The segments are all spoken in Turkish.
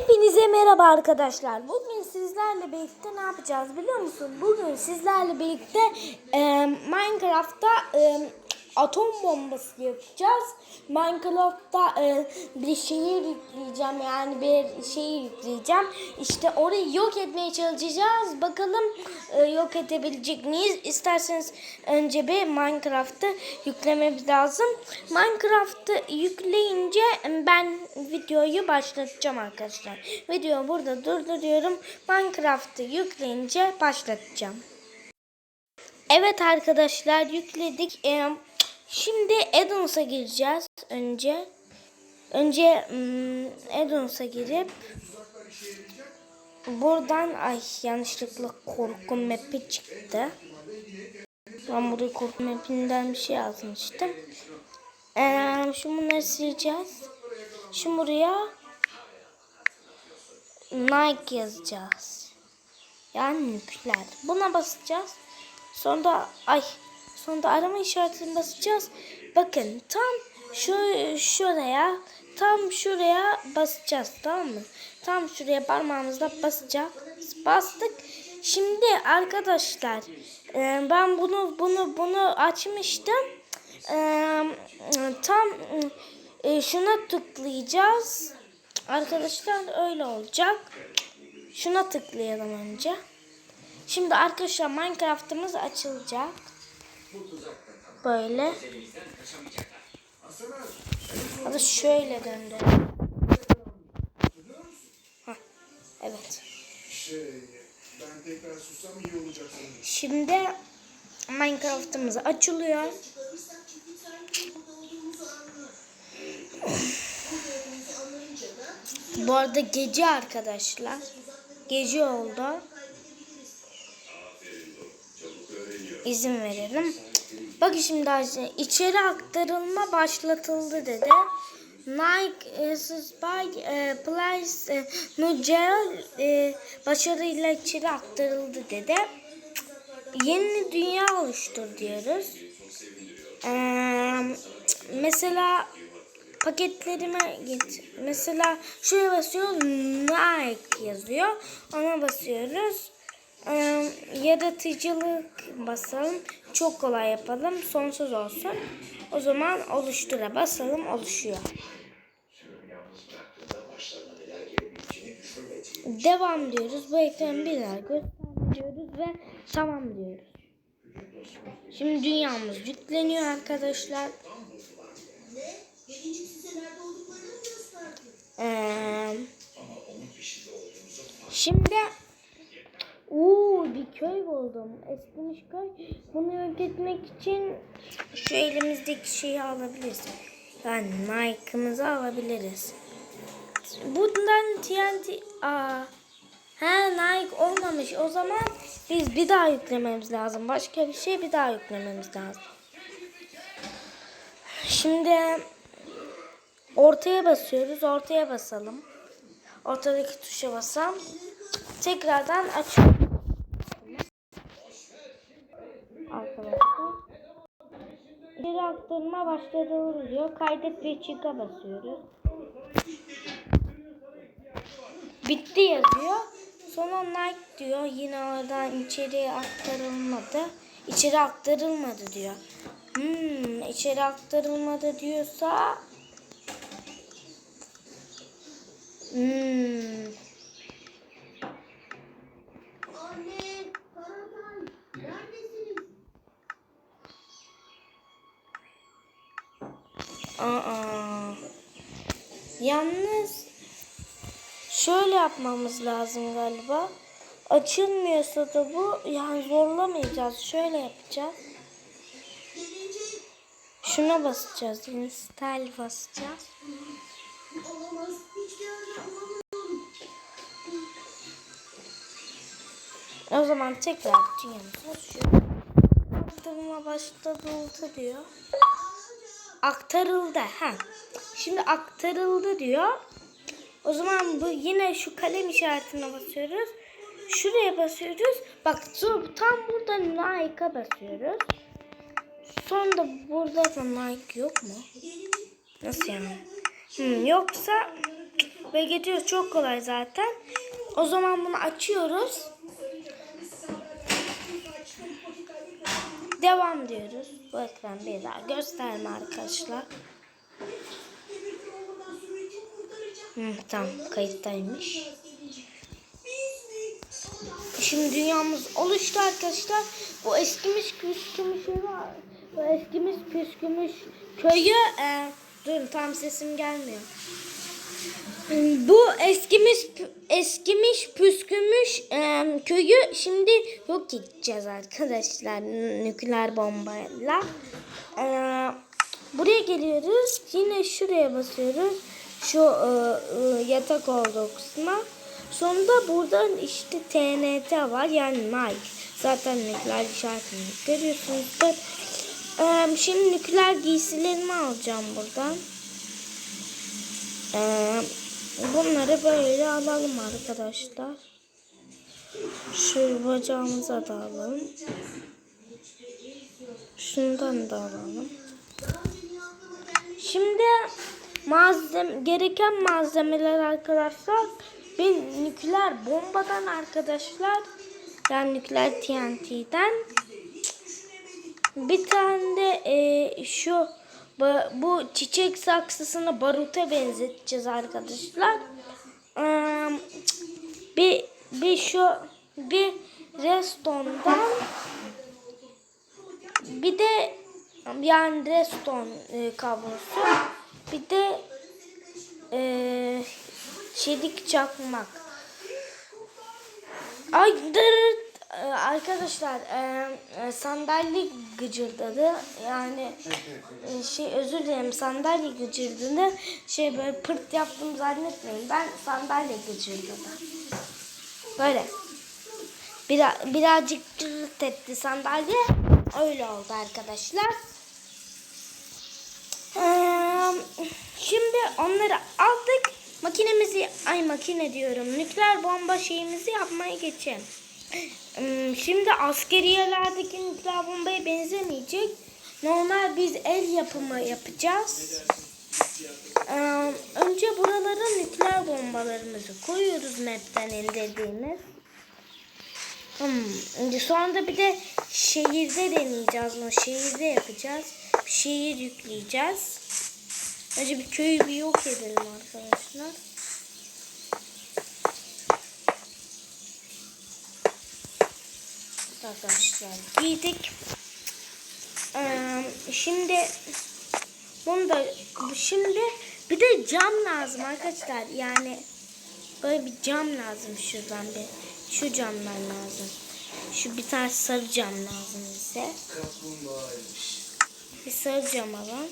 Hepinize merhaba arkadaşlar. Bugün sizlerle birlikte ne yapacağız biliyor musun? Bugün sizlerle birlikte e, Minecraft'ta e, atom bombası yapacağız. Minecraft'ta e, bir şehir yükleyeceğim yani bir şeyi yükleyeceğim. İşte orayı yok etmeye çalışacağız. Bakalım e, yok edebilecek miyiz? İsterseniz önce bir Minecraft'ı yüklememiz lazım. Minecraft'ı yükleyince ben videoyu başlatacağım arkadaşlar. Videoyu burada durduruyorum. Minecraft'ı yükleyince başlatacağım. Evet arkadaşlar yükledik. Ee, şimdi Addons'a gireceğiz önce. Önce hmm, Addons'a girip buradan ay yanlışlıkla korku map'i çıktı. Ben buraya korku map'inden bir şey yazmıştım. Ee, şimdi bunları sileceğiz. Şimdi buraya Nike yazacağız. Yani nükleer. Buna basacağız. Sonra ay sonra da arama işaretini basacağız. Bakın tam şu şuraya tam şuraya basacağız tamam mı? Tam şuraya parmağımızla basacak. Bastık. Şimdi arkadaşlar e, ben bunu bunu bunu açmıştım. E, tam e, şuna tıklayacağız. Arkadaşlar öyle olacak. Şuna tıklayalım önce. Şimdi arkadaşlar Minecraft'ımız açılacak. Böyle. Hadi şöyle döndürelim. Hah, Evet. Şimdi Minecraft'ımız açılıyor. Bu arada gece arkadaşlar. Gece oldu. İzin verelim. Bak şimdi içeri aktarılma başlatıldı dedi. Nike Spy e, Place e, Nugel e, başarıyla içeri aktarıldı dedi. Yeni dünya oluştur diyoruz. Ee, mesela paketlerime git. Mesela şuraya basıyoruz Nike yazıyor. Ona basıyoruz. Ee, yaratıcılık basalım. Çok kolay yapalım. Sonsuz olsun. O zaman oluştura basalım. Oluşuyor. Devam diyoruz. Bu ekranı bir daha göster diyoruz ve tamam diyoruz. Şimdi dünyamız yükleniyor arkadaşlar. Ee, şimdi Uuu bir köy buldum. Eskimiş köy. Bunu yok etmek için şu elimizdeki şeyi alabiliriz. Yani Nike'ımızı alabiliriz. Bundan TNT... Aa, he Nike olmamış. O zaman biz bir daha yüklememiz lazım. Başka bir şey bir daha yüklememiz lazım. Şimdi ortaya basıyoruz. Ortaya basalım. Ortadaki tuşa basalım. Tekrardan açıyorum. İleri aktarma başladı diyor. Kaydet ve çıka basıyoruz. Bitti yazıyor. Sonra Nike diyor. Yine oradan içeriye aktarılmadı. İçeri aktarılmadı diyor. Hmm, içeri aktarılmadı diyorsa Hmm. Aa. Yalnız şöyle yapmamız lazım galiba. Açılmıyorsa da bu yani zorlamayacağız. Şöyle yapacağız. Şuna basacağız. Yine style basacağız. olamaz. O zaman tekrar dünyamıza şu aktarıma başlatıldı diyor. Aktarıldı. Ha. Şimdi aktarıldı diyor. O zaman bu yine şu kalem işaretine basıyoruz. Şuraya basıyoruz. Bak tam burada Nike'a basıyoruz. Sonra da burada da Nike yok mu? Nasıl yani? Hmm, yoksa ve getiriyoruz. Çok kolay zaten. O zaman bunu açıyoruz. Devam diyoruz. Bu ekran bir daha gösterme arkadaşlar. Hı, tamam kayıttaymış. Şimdi dünyamız oluştu arkadaşlar. Bu eskimiş püskümüş. Bu eskimiş püskümüş köyü e, dur tam sesim gelmiyor. Bu eskimiş eskimiş püskümüş e, köyü şimdi yok edeceğiz arkadaşlar nükleer bombayla. E, buraya geliyoruz. Yine şuraya basıyoruz. Şu e, e, yatak olduğu kısma. Sonunda buradan işte TNT var yani Nike. Zaten nükleer işaretini görüyorsunuzdur. E, şimdi nükleer giysilerimi alacağım buradan. Ee, bunları böyle alalım arkadaşlar. Şu bacağımıza da alalım. Şundan da alalım. Şimdi malzeme, gereken malzemeler arkadaşlar bir nükleer bombadan arkadaşlar yani nükleer TNT'den bir tane de e, şu bu, çiçek saksısını baruta benzeteceğiz arkadaşlar. Bir bir şu bir restondan bir de yani reston e, kablosu bir de e, çelik çakmak. Ay dır, Ee, arkadaşlar e, sandalye gıcırdadı. Yani e, şey özür dilerim sandalye gıcırdadı şey böyle pırt yaptım zannetmeyin ben sandalye gıcırdadı. Böyle. Bira, birazcık cırt etti sandalye. Öyle oldu arkadaşlar. Ee, şimdi onları aldık. Makinemizi ay makine diyorum. Nükleer bomba şeyimizi yapmaya geçelim Şimdi askeriyelerdeki nükleer bombaya benzemeyecek. Normal biz el yapımı yapacağız. Ee, önce buralara nükleer bombalarımızı koyuyoruz map'ten indirdiğimiz. Hmm. Sonra da bir de şehirde deneyeceğiz bunu. Şehirde yapacağız. Bir şehir yükleyeceğiz. Önce bir köyü bir yok edelim arkadaşlar. Arkadaşlar giydik. Ee, şimdi bunu da şimdi bir de cam lazım arkadaşlar. Yani böyle bir cam lazım şuradan bir. Şu camlar lazım. Şu bir tane sarı cam lazım bize. Bir sarı cam alalım.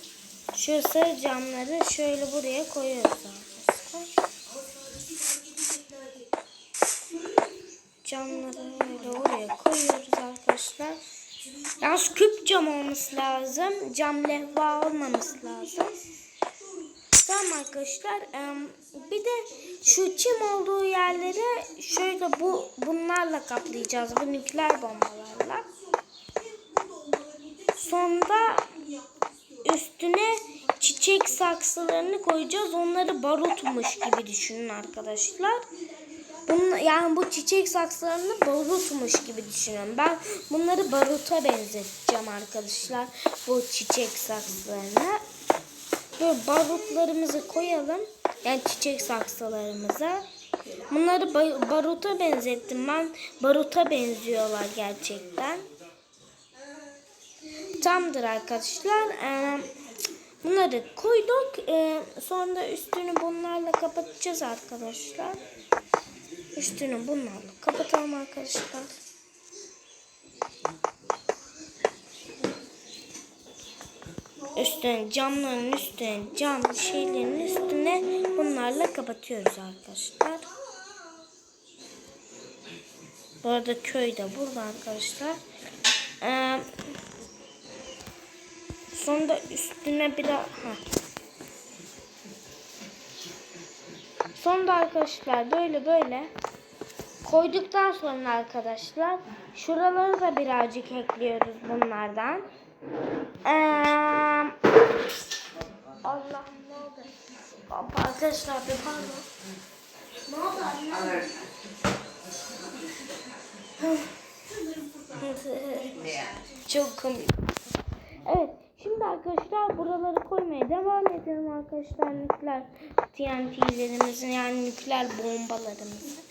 Şu sarı camları şöyle buraya koyuyoruz arkadaşlar. Camları öyle oraya koyuyoruz arkadaşlar. Yalnız küp cam olması lazım. Cam levha olmaması lazım. Tamam arkadaşlar. Bir de şu çim olduğu yerleri şöyle bu bunlarla kaplayacağız. Bu nükleer bombalarla. Sonra üstüne çiçek saksılarını koyacağız. Onları barutmuş gibi düşünün arkadaşlar. Bunun, yani bu çiçek saksılarını barutmuş gibi düşünün. Ben bunları baruta benzeteceğim arkadaşlar. Bu çiçek saksılarını. Böyle barutlarımızı koyalım. Yani çiçek saksılarımıza. Bunları ba- baruta benzettim. Ben baruta benziyorlar gerçekten. Tamdır arkadaşlar. Ee, bunları koyduk. Ee, sonra üstünü bunlarla kapatacağız arkadaşlar. Üstünü bunlarla kapatalım arkadaşlar. Üstüne camların üstüne cam şeylerin üstüne bunlarla kapatıyoruz arkadaşlar. Bu arada köy de burada arkadaşlar. Ee, sonra üstüne bir daha... Sonra arkadaşlar böyle böyle koyduktan sonra arkadaşlar şuraları da birazcık ekliyoruz bunlardan. Ee, Allah ne oldu? Arkadaşlar bir pardon. Ne oldu anne? Çok komik. Evet. Şimdi arkadaşlar buraları koymaya devam edelim arkadaşlar. Nükleer TNT'lerimizi yani nükleer bombalarımızı.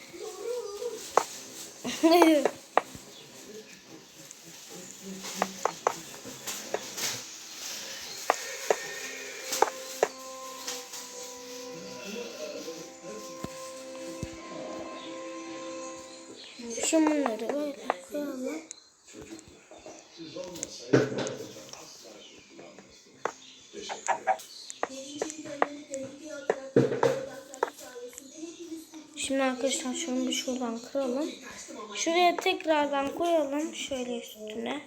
Şunları böyle koyalım. Şimdi arkadaşlar şunu bir şuradan kıralım. Şuraya tekrardan koyalım. Şöyle üstüne.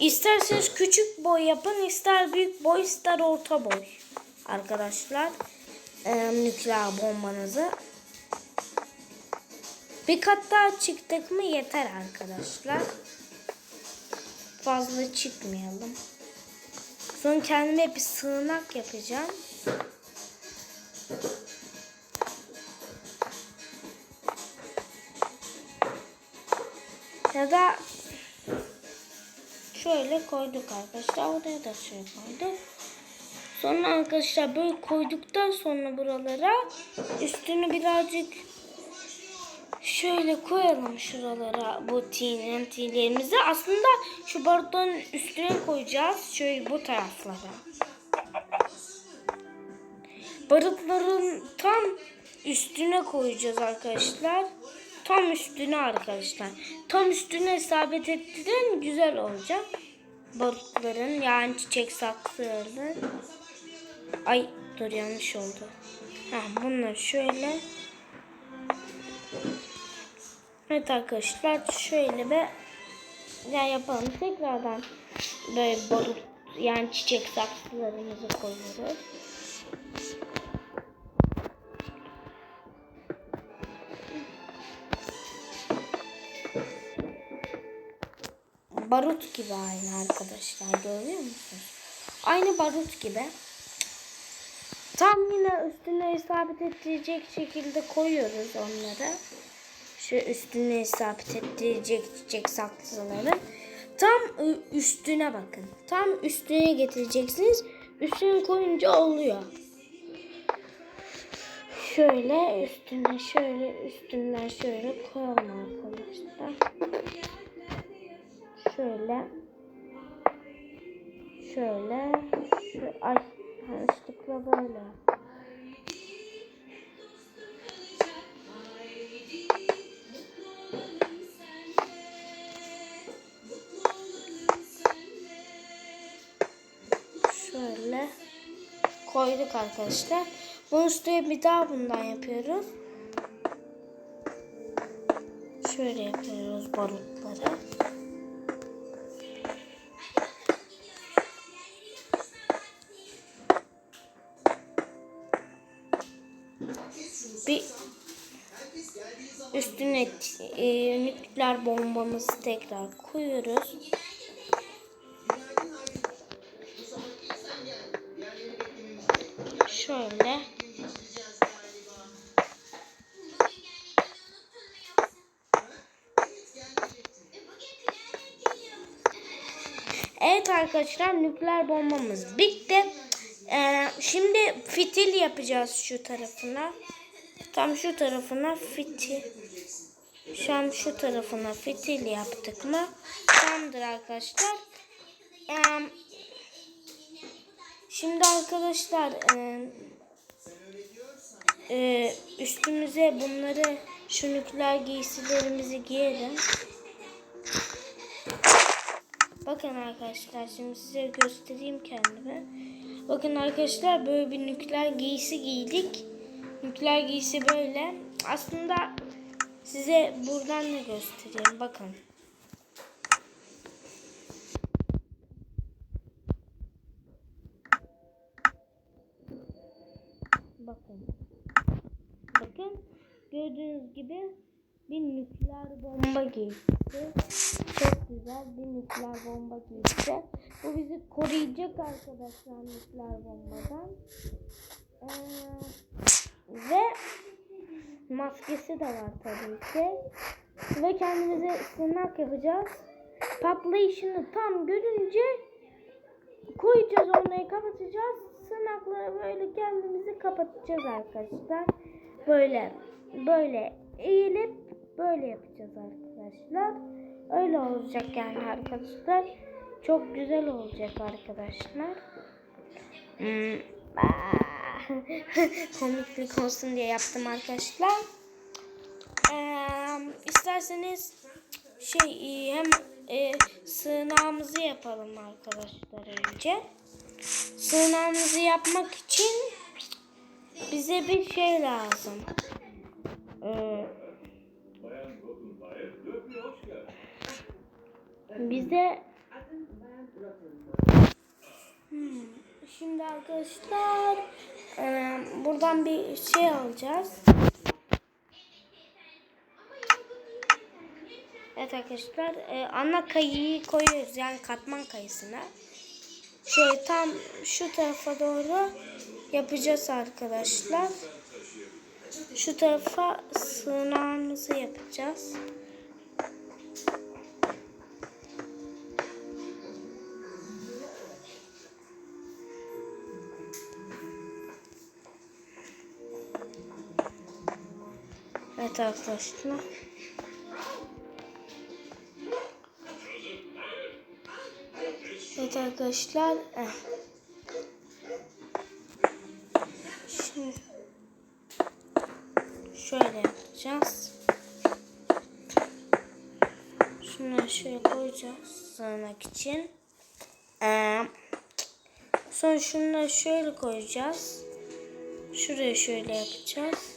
İsterseniz küçük boy yapın, ister büyük boy, ister orta boy. Arkadaşlar, Ee, nükleer bombanızı. Bir kat daha çıktık mı yeter arkadaşlar. Fazla çıkmayalım. Sonra kendime bir sığınak yapacağım. Şöyle koyduk arkadaşlar. Oraya da şey koyduk. Sonra arkadaşlar böyle koyduktan sonra buralara üstünü birazcık şöyle koyalım şuralara bu TNT'lerimizi. Aslında şu barutların üstüne koyacağız. Şöyle bu taraflara. Barutların tam üstüne koyacağız arkadaşlar. Tam üstüne arkadaşlar. Tam üstüne isabet ettiren güzel olacak. Barutların yani çiçek saksılarının. Ay dur yanlış oldu. Ha, bunlar şöyle. Evet arkadaşlar şöyle bir ya yapalım. Tekrardan böyle barut yani çiçek saksılarımızı koyuyoruz. Barut gibi aynı arkadaşlar görüyor musunuz? Aynı barut gibi. Tam yine üstüne isabet ettirecek şekilde koyuyoruz onları. Şu üstüne isabet ettirecek çiçek saksıları. Tam üstüne bakın. Tam üstüne getireceksiniz. Üstüne koyunca oluyor. Şöyle üstüne şöyle üstünden şöyle koyalım arkadaşlar. Şöyle. Şöyle. Şu, ay yanlışlıkla böyle. Şöyle koyduk arkadaşlar. Bunun üstüne bir daha bundan yapıyoruz. Şöyle yapıyoruz barutları. Nükleer bombamızı tekrar koyuyoruz. Şöyle. Evet arkadaşlar nükleer bombamız bitti. Ee, şimdi fitil yapacağız şu tarafına. Tam şu tarafına fitil. Şu an şu tarafına fitil yaptık mı? Tamamdır arkadaşlar. Şimdi arkadaşlar e, üstümüze bunları şu giysilerimizi giyelim. Bakın arkadaşlar şimdi size göstereyim kendimi. Bakın arkadaşlar böyle bir nükleer giysi giydik. Nükleer giysi böyle. Aslında size buradan da göstereyim. Bakın. Bakın. Bakın gördüğünüz gibi bir nükleer bomba giysisi. Çok güzel bir nükleer bomba giysisi. Bu bizi koruyacak arkadaşlar nükleer bombadan. Ee, ve maskesi de var tabii ki. Ve kendimize sığınak yapacağız. Patlayışını tam görünce koyacağız orayı kapatacağız. Sığınaklara böyle kendimizi kapatacağız arkadaşlar. Böyle böyle eğilip böyle yapacağız arkadaşlar. Öyle olacak yani arkadaşlar. Çok güzel olacak arkadaşlar. Hmm. Komiklik olsun diye yaptım arkadaşlar. Ee, isterseniz şey e, hem e, sığınağımızı yapalım arkadaşlar önce. Sığınağımızı yapmak için bize bir şey lazım. Ee, bize Şimdi arkadaşlar e, buradan bir şey alacağız. Evet arkadaşlar e, ana kayıyı koyuyoruz yani katman kayısına. Şöyle tam şu tarafa doğru yapacağız arkadaşlar. Şu tarafa sığınağımızı yapacağız. Evet arkadaşlar. Evet arkadaşlar. eh. Şimdi şöyle yapacağız. Şunu şöyle koyacağız sığınak için. Ee, sonra şunu şöyle koyacağız. Şuraya şöyle yapacağız.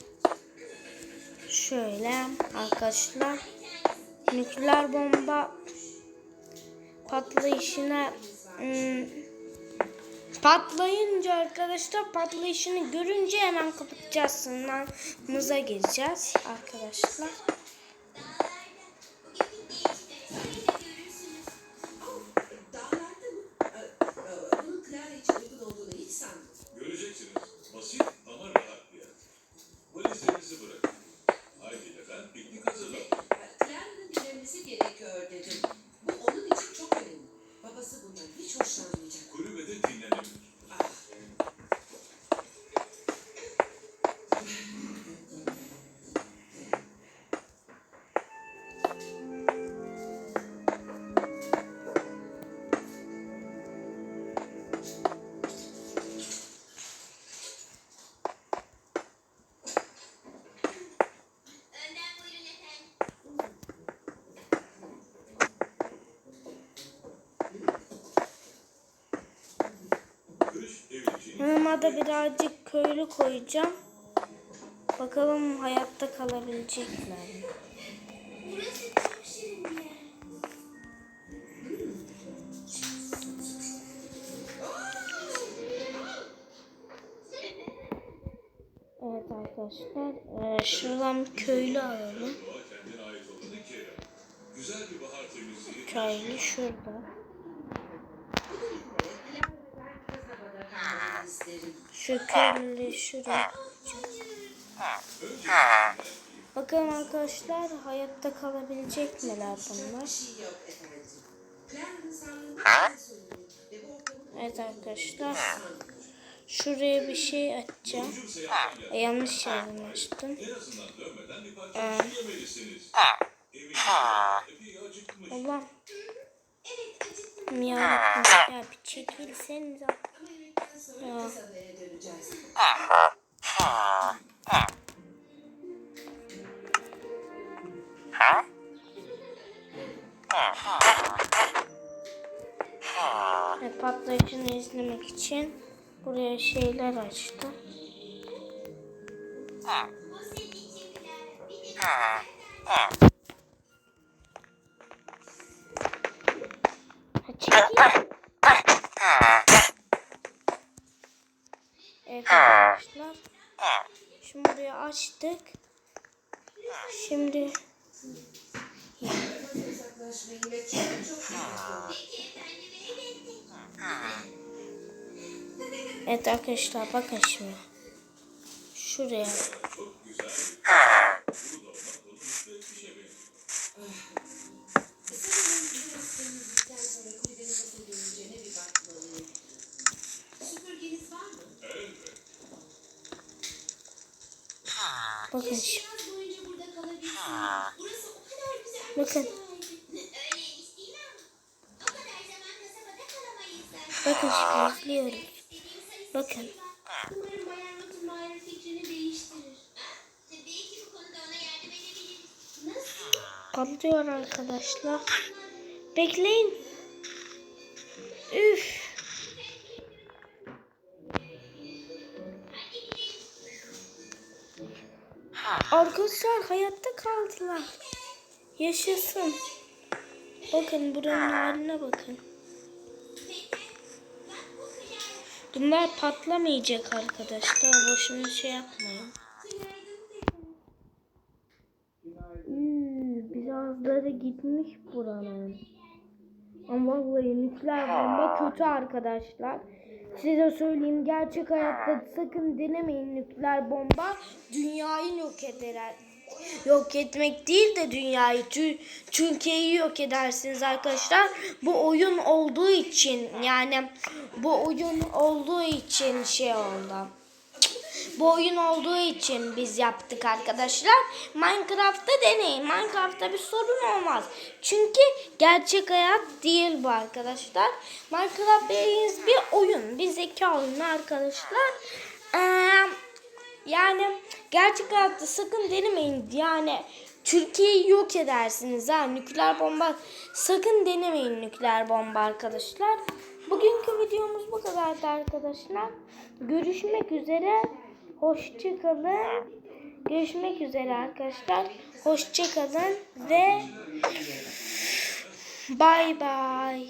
Şöyle arkadaşlar. Nükleer bomba patlayışına ım, patlayınca arkadaşlar patlayışını görünce hemen kapatacağız sınavımıza gireceğiz arkadaşlar. Yanıma da birazcık köylü koyacağım. Bakalım hayatta kalabilecekler mi? Burası çok şirin bir yer. Evet arkadaşlar. eee, şuradan bir köylü alalım. doğa kendine Şu köylü şuraya. Bakalım arkadaşlar hayatta kalabilecek miler bunlar? Evet arkadaşlar. Şuraya bir şey açacağım. E, yanlış yerden açtım. Acıkmış. Allah ya, ya bir çekilsenize. Sonra Ya. kasabaya döneceğiz. E, patlayıcını izlemek için buraya şeyler açtım. Bu senin için efendim elbette. Evet arkadaşlar bakın şimdi. Şuraya. Çok güzel bir burada olmak onu mutlu etmişe benziyor. Sanırım biraz temizlikten sonra kulübenin nasıl görüneceğine bir bakmalıyım. Süpürgeniz var mı? Elbet. Bakın Keşke şimdi. yaz boyunca burada kalabilseydim. Burası o kadar güzelmiş Bakın. yani. Öyleymiş değil mi ama? O kadar zaman kasabada kalamayız zaten. Bakın şimdi izliyoruz. İstediğim sayısı Bakın. şey var. Umarım Bayan Rottenmeier fikrini değiştirir. Tabii ki. Bu konuda ona yardım edebiliriz. Nasıl? Patlıyor arkadaşlar. Bekleyin. Arkadaşlar hayatta kaldılar. Yaşasın. Bakın buranın haline bakın. Bunlar patlamayacak arkadaşlar. Boşuna şey yapmayın. Üü, birazları gitmiş buranın. Ama vallahi nükleer bomba kötü arkadaşlar. Size söyleyeyim gerçek hayatta sakın denemeyin nükleer bomba. Dünyayı yok eder. Yok etmek değil de dünyayı, Tü- Türkiye'yi yok edersiniz arkadaşlar. Bu oyun olduğu için yani bu oyun olduğu için şey oldu. Bu oyun olduğu için biz yaptık arkadaşlar. Minecraft'ta deneyin. Minecraft'ta bir sorun olmaz. Çünkü gerçek hayat değil bu arkadaşlar. Minecraft bildiğiniz bir oyun. Bir zeka oyunu arkadaşlar. Ee, yani gerçek hayatta sakın denemeyin. Yani Türkiye'yi yok edersiniz ha. Nükleer bomba sakın denemeyin nükleer bomba arkadaşlar. Bugünkü videomuz bu kadardı arkadaşlar. Görüşmek üzere. Hoşçakalın. Görüşmek üzere arkadaşlar. Hoşçakalın ve bay bay.